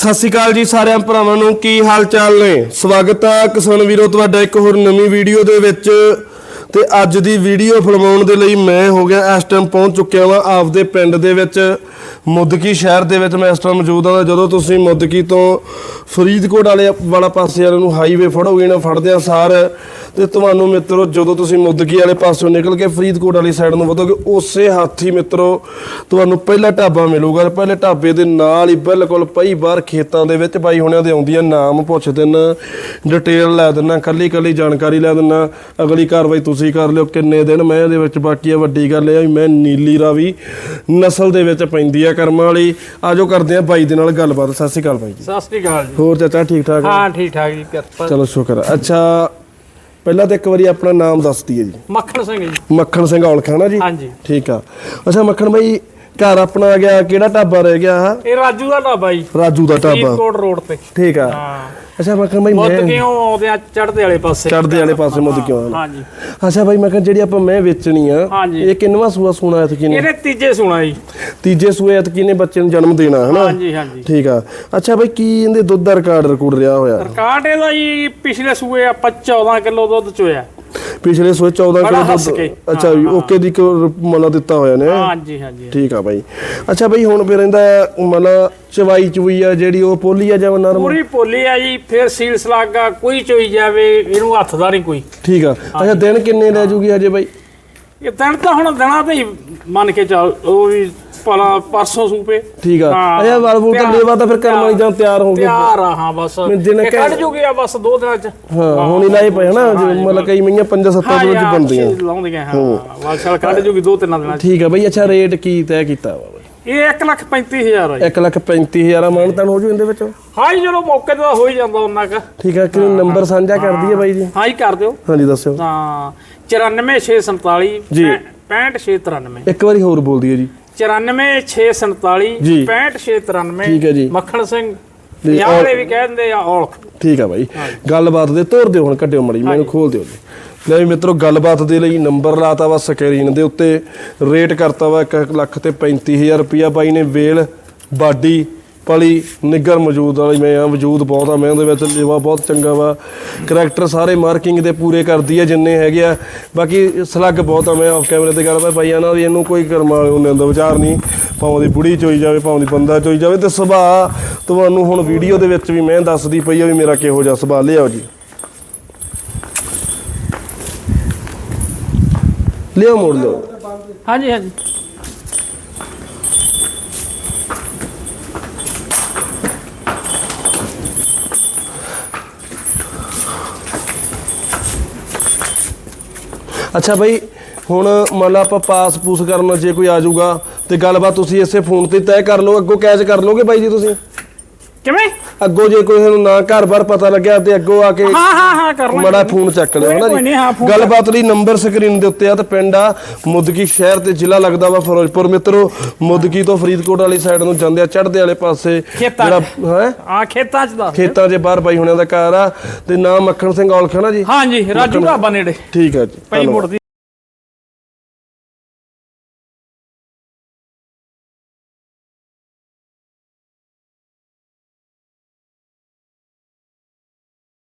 ਸਤਿ ਸ਼੍ਰੀ ਅਕਾਲ ਜੀ ਸਾਰਿਆਂ ਭਰਾਵਾਂ ਨੂੰ, ਕੀ ਹਾਲ ਚਾਲ ਨੇ? ਸਵਾਗਤ ਹੈ ਕਿਸਾਨ ਵੀਰੋ, ਤੁਹਾਡਾ ਇੱਕ ਹੋਰ ਨਵੀਂ ਵੀਡੀਓ ਦੇ ਵਿੱਚ। ਤੇ ਅੱਜ ਦੀ ਵੀਡੀਓ ਫਿਲਮਾਉਣ ਦੇ ਲਈ ਮੈਂ ਹੋ ਗਿਆ, ਇਸ ਟਾਈਮ ਪਹੁੰਚ ਚੁੱਕਿਆ ਵਾਂ ਆਪਦੇ ਪਿੰਡ ਦੇ ਵਿੱਚ। ਮੁੱਦਕੀ ਸ਼ਹਿਰ ਦੇ ਵਿੱਚ ਮੈਂ ਇਸ ਟਾਈਮ ਮੌਜੂਦ ਹਾਂ ਜਦੋਂ ਤੁਸੀਂ ਮੁੱਦਕੀ ਤੋਂ ਫਰੀਦਕੋਟ ਵਾਲੇ ਵਾਲਾ ਪਾਸੇ ਵਾਲੇ ਨੂੰ ਹਾਈਵੇ ਫੜੋਗੇ ਨਾ ਫੜਦਿਆਂ ਸਾਰ, ਤੇ ਤੁਹਾਨੂੰ ਮਿੱਤਰੋ ਜਦੋਂ ਤੁਸੀਂ ਮੁੱਦਕੀ ਵਾਲੇ ਪਾਸੋਂ ਨਿਕਲ ਕੇ ਫਰੀਦਕੋਟ ਵਾਲੀ ਸਾਈਡ ਨੂੰ ਵਧੋਗੇ, ਉਸੇ ਹਾਥੀ ਮਿੱਤਰੋ ਤੁਹਾਨੂੰ ਪਹਿਲਾ ਢਾਬਾ ਮਿਲੂਗਾ ਪਹਿਲੇ ਢਾਬੇ ਦੇ ਨਾਲ ਹੀ ਬਿਲਕੁਲ ਪਈ ਬਾਹਰ ਖੇਤਾਂ ਦੇ ਵਿੱਚ ਬਾਈ ਹੁਣਿਆਂ ਦੇ ਆਉਂਦੀਆਂ ਨਾਮ ਪੁੱਛ ਦੇਣ ਡਿਟੇਲ ਲੈ ਦਿੰਨਾ ਕੱਲੀ ਕੱਲੀ ਜਾਣਕਾਰੀ ਲੈ ਦਿੰਨਾ, ਅਗਲੀ ਕਾਰਵਾਈ ਤੁਸੀਂ ਕਰ ਲਿਓ, ਕਿੰਨੇ ਦਿਨ ਮੈਂ ਇਹਦੇ ਵਿੱਚ ਬਾਕੀ ਆ, ਵੱਡੀ ਗੱਲ ਇਹ ਆ ਵੀ ਮੈਂ ਨੀਲੀ ਰਾਵੀ ਨਸਲ ਦੇ ਵਿੱਚ ਪੈਂਦੀ ਆ ਕਰਮਾਂ ਵਾਲੀ। ਆਜੋ ਕਰਦੇ ਆ ਬਾਈ ਦੇ ਨਾਲ ਗੱਲਬਾਤ। ਸਤਿ ਸ਼੍ਰੀ ਅਕਾਲ ਬਾਈ ਜੀ। ਸਤਿ ਸ੍ਰੀ ਅਕਾਲ ਜੀ। ਹੋਰ ਚਾਚਾ ਠੀਕ ਠਾਕ? ਹਾਂ? ਠੀਕ ਠਾਕ ਜੀ ਕਿਰਪਾ। ਚਲੋ ਸ਼ੁਕਰ ਆ। ਅੱਛਾ ਪਹਿਲਾਂ ਤਾਂ ਇੱਕ ਵਾਰੀ ਆਪਣਾ ਨਾਮ ਦੱਸ ਦਈਏ ਜੀ। ਮੱਖਣ ਸਿੰਘ ਜੀ। ਮੱਖਣ ਸਿੰਘ ਔਲਖਾ ਨਾ ਜੀ? ਹਾਂਜੀ। ਠੀਕ ਆ। ਅੱਛਾ ਮੱਖਣ ਬਾਈ ਘਰ ਆਪਣਾ ਆ ਗਿਆ ਕਿਹੜਾ ਢਾਬਾ ਰਹਿ ਗਿਆ ਆ ਇਹ ਰਾਜੂ ਦਾ ਢਾਬਾ ਜੀ। ਰਾਜੂ ਦਾ ਢਾਬਾ। ਫਰੀਦਕੋਟ ਰੋਡ ਤੇ। ਠੀਕ ਆ। ਹਾਂ। ਅੱਛਾ ਬਾਈ ਮੈਂ ਕਿਉਂ ਆਉਂਦੇ ਆ? ਚੜਦੇ ਵਾਲੇ ਪਾਸੇ। ਚੜਦੇ ਵਾਲੇ ਪਾਸੇ ਮੁੱਦ ਕਿਉਂ ਆਉਣਾ ਹਾਂਜੀ। ਅੱਛਾ ਬਾਈ ਮੈਂ ਕਿਹਾ ਜਿਹੜੀ ਆਪਾਂ ਮੈਂ ਵੇਚਣੀ ਆ ਹਾਂਜੀ। ਇਹ ਕਿੰਨਵਾ ਸੂਆ ਸੂਣਾ ਐਤ ਕਿਨੇ ਇਹਨੇ ਤੀਜੇ ਸੁਣਾ ਜੀ। ਤੀਜੇ ਸੂਏ ਐਤ ਕਿਨੇ ਬੱਚੇ ਨੂੰ ਜਨਮ ਦੇਣਾ ਹਨਾ? ਹਾਂਜੀ ਹਾਂਜੀ। ਠੀਕ ਆ। ਅੱਛਾ ਬਾਈ ਕੀ ਇਹਦੇ ਦੁੱਧ ਦਾ ਰਿਕਾਰਡ ਰਿਕੂਡ ਰਿਹਾ ਹੋਇਆ? ਰਿਕਾਰਡ ਇਹਦਾ ਜੀ ਪਿਛਲੇ ਸੂਏ ਆਪਾਂ 14 ਕਿਲੋ ਦੁੱਧ ਚੋਇਆ। ਪਿਛਲੇ ਸੂਏ 14 ਬੜਾ ਕਿਲੋ ਹੱਸ ਕੇ। ਦੁੱਧ ਅੱਛਾ ਓਕੇ ਦੀ ਮਲਾ ਦਿੱਤਾ ਹੋਇਆ ਨੇ। ਹਾਂਜੀ ਹਾਂਜੀ। ਠੀਕ ਆ ਬਾਈ। ਅੱਛਾ ਬਾਈ ਹੁਣ ਫਿਰ ਇਹਦਾ ਮਤਲਬ ਚਵਾਈ ਚੁਈ ਆ ਜਿਹੜੀ ਉਹ ਪੋਲੀ ਆ ਜਾਂ ਨਰਮ? ਪੂਰੀ ਪੋਲੀ ਆ ਜੀ ਫਿਰ ਸੀਲ ਸਲਾਗਾ ਕੋਈ ਚੋਈ ਜਾਵੇ ਇਹਨੂੰ ਹੱਥ ਦਾ ਨਹੀਂ ਕੋਈ। ਠੀਕ ਆ। ਅੱਛਾ ਦਿਨ ਕਿੰਨੇ ਲੈ ਜੂਗੀ ਹਜੇ ਬਾਈ? ਇਹ ਦਿਨ ਤਾਂ ਹੁਣ ਦਿਨਾਂ ਤੇ ਹੀ ਮੰਨ ਕੇ ਚੱਲ ਉਹ ਵੀ ਭਲਾ ਪਰਸੋਂ ਸੂਪੇ। ਠੀਕ ਆ। ਹਾਂ। ਅੱਛਾ ਵਾਲ ਵੂਲ ਤਾਂ ਤਿਆਰ- ਲੇਵਾ ਤਾਂ ਫਿਰ ਕਰਮ ਵਾਲੀ ਜਾਂ ਤਿਆਰ ਹੋ ਗਏ। ਤਿਆਰ ਆ ਹਾਂ ਬਸ। ਮੈਂ ਦਿਨ ਇਹ ਕੱਢ ਜੂਗੀ ਆ ਬਸ ਦੋ ਦਿਨਾਂ ਚ। ਹਾਂ ਹੁਣ ਹੀ ਲਾਏ ਪਏ ਹਨਾ ਜਿਵੇਂ ਮਤਲਬ ਕਈ ਮਈਆਂ 5-7 ਦਿਨਾਂ ਚ ਬਣਦੀਆਂ। ਛੇ ਲਾਉਂਦੀਆਂ ਹਾਂ ਵਾਸ਼ਲ ਕੱਢ ਜੂਗੀ ਦੋ ਤਿੰਨਾਂ ਦਿਨਾਂ ਚ। ਠੀਕ ਆ ਬਾਈ ਅੱਛਾ ਰੇਟ ਕੀ ਤੈਅ ਕੀਤਾ ਵਾ ਬਾਈ? ਇਹ 1 ਲੱਖ 35000 ਆ ਜੀ। 1 ਲੱਖ 35000 ਮਾਨਤਾਨ ਹੋ ਜੂ ਇਹਦੇ ਵਿੱਚ। ਹਾਂ ਜੀ ਚਲੋ ਮੌਕੇ ਤੇ ਤਾਂ ਹੋ ਹੀ ਜਾਂਦਾ ਉਹਨਾਂ ਕ। ਠੀਕ ਆ ਕਿ ਨੰਬਰ ਸਾਂਝਾ ਕਰ ਦਈਏ ਬਾਈ ਜੀ? ਹਾਂ ਹੀ ਕਰ ਦਿਓ। ਹਾਂਜੀ ਦੱਸਿਓ। ਤਾਂ 94647 ਜੀ। 65693 ਇੱਕ ਵਾਰੀ ਹੋਰ ਬੋਲ ਦਈਏ ਜੀ। 94647 ਜੀ। 65693 ਠੀਕ ਹੈ ਜੀ। ਮੱਖਣ ਸਿੰਘ। ਜੀ, ਜਾਂ ਵਾਲੇ ਵੀ ਕਹਿ ਦਿੰਦੇ ਆ ਔਲਖ। ਠੀਕ ਆ ਬਾਈ। ਗੱਲਬਾਤ ਦੇ ਤੋਰ ਦਿਓ ਹੁਣ ਕੱਢਿਓ ਮੜੀ ਮੈਨੂੰ ਖੋਲ ਦਿਓ ਜੀ। ਲੈ ਵੀ ਮਿੱਤਰੋ ਗੱਲਬਾਤ ਦੇ ਲਈ ਨੰਬਰ ਲਾਤਾ ਵਾ ਸਕਰੀਨ ਦੇ ਉੱਤੇ। ਰੇਟ ਕਰਤਾ ਵਾ 1 ਲੱਖ ਤੇ 35000 ਰੁਪਿਆ ਬਾਈ ਨੇ ਵੇਲ ਬਾਡੀ ਪਲੀ ਨਿੱਗਰ ਮੌਜੂਦ ਵਾਲੀ ਮੈਂ ਆ ਵਜੂਦ ਬਹੁਤ ਆ, ਮੈਂ ਉਹਦੇ ਵਿੱਚ ਲੇਵਾ ਬਹੁਤ ਚੰਗਾ ਵਾ। ਕਰੈਕਟਰ ਸਾਰੇ ਮਾਰਕਿੰਗ ਦੇ ਪੂਰੇ ਕਰਦੀ ਆ, ਜਿੰਨੇ ਹੈਗੇ ਆ। ਬਾਕੀ ਸਲੱਗ ਬਹੁਤ ਆ, ਮੈਂ ਆਫ ਕੈਮਰੇ ਤੇ ਗੱਲ ਭਾਈ ਆ ਨਾ ਵੀ ਇਹਨੂੰ ਕੋਈ ਕਰਮਾ ਉਹਨੇ ਦਾ ਵਿਚਾਰ ਨਹੀਂ। ਭਾਵੇਂ ਦੀ ਬੁੜੀ ਚੋਈ ਜਾਵੇ, ਭਾਵੇਂ ਦੀ ਬੰਦਾ ਚੋਈ ਜਾਵੇ, ਤੇ ਸੁਭਾਅ ਤੁਹਾਨੂੰ ਹੁਣ ਵੀਡੀਓ ਦੇ ਵਿੱਚ ਵੀ ਮੈਂ ਦੱਸਦੀ ਪਈ ਆ ਵੀ ਮੇਰਾ ਕਿਹੋ ਜਿਹਾ ਸੁਭਾਅ, ਲਿਆਓ ਜੀ। ਲਿਓ ਮੋੜ ਲਿਓ ਹਾਂਜੀ ਹਾਂਜੀ। ਅੱਛਾ ਬਾਈ, ਹੁਣ ਮੰਨ ਲਾ ਆਪਾਂ ਪਾਸ ਪੂਸ ਕਰਨ ਜੇ ਕੋਈ ਆ ਜਾਊਗਾ, ਤੇ ਗੱਲਬਾਤ ਤੁਸੀਂ ਇਸੇ ਫੋਨ ਤੇ ਤੈਅ ਕਰ ਲਓ, ਅੱਗੋਂ ਕੈਚ ਕਰ ਲਓਗੇ ਬਾਈ ਜੀ ਤੁਸੀਂ? ਕਿਵੇਂ? ਅੱਗੋਂ ਜੇ ਕੋਈ ਨੂੰ ਨਾ ਘਰ-ਬਾਰ ਪਤਾ ਲੱਗਿਆ ਤੇ ਅੱਗੋਂ ਆ ਕੇ ਹਾਂ ਹਾਂ ਹਾਂ ਕਰ ਲਾਂਗੇ। ਮੜਾ ਫੋਨ ਚੱਕ ਲਿਓ ਹਨਾ ਕੋਈ ਨਹੀਂ, ਹਾਂ, ਗੱਲਬਾਤ ਲਈ ਨੰਬਰ ਸਕਰੀਨ ਦੇ ਉੱਤੇ ਆ ਤੇ ਪਿੰਡ ਆ ਮੁੱਦਕੀ ਸ਼ਹਿਰ ਤੇ ਜ਼ਿਲ੍ਹਾ ਲੱਗਦਾ ਵਾ ਫਿਰੋਜ਼ਪੁਰ। ਮਿੱਤਰੋ ਮੁੱਦਕੀ ਤੋਂ ਫਰੀਦਕੋਟ ਵਾਲੀ ਸਾਈਡ ਨੂੰ ਜਾਂਦੇ ਆ ਚੜ੍ਹਦੇ ਵਾਲੇ ਪਾਸੇ ਖੇਤਾਂ ਹੈ? ਆ ਖੇਤਾਂ ਚ ਦੱਸ ਖੇਤਾਂ 'ਚ ਬਾਹਰ ਬਾਈ ਹੁਣਿਆਂ ਦਾ ਘਰ ਆ ਤੇ ਨਾਮ ਮੱਖਣ ਸਿੰਘ ਔਲਖਾ ਨਾ ਜੀ ਹਾਂਜੀ ਰਾਜੂ ਢਾਬਾ ਨੇੜੇ। ਠੀਕ ਆ ਜੀ ਪਈ ਧੰਨਵਾਦ। ਮੁੜਦੀ।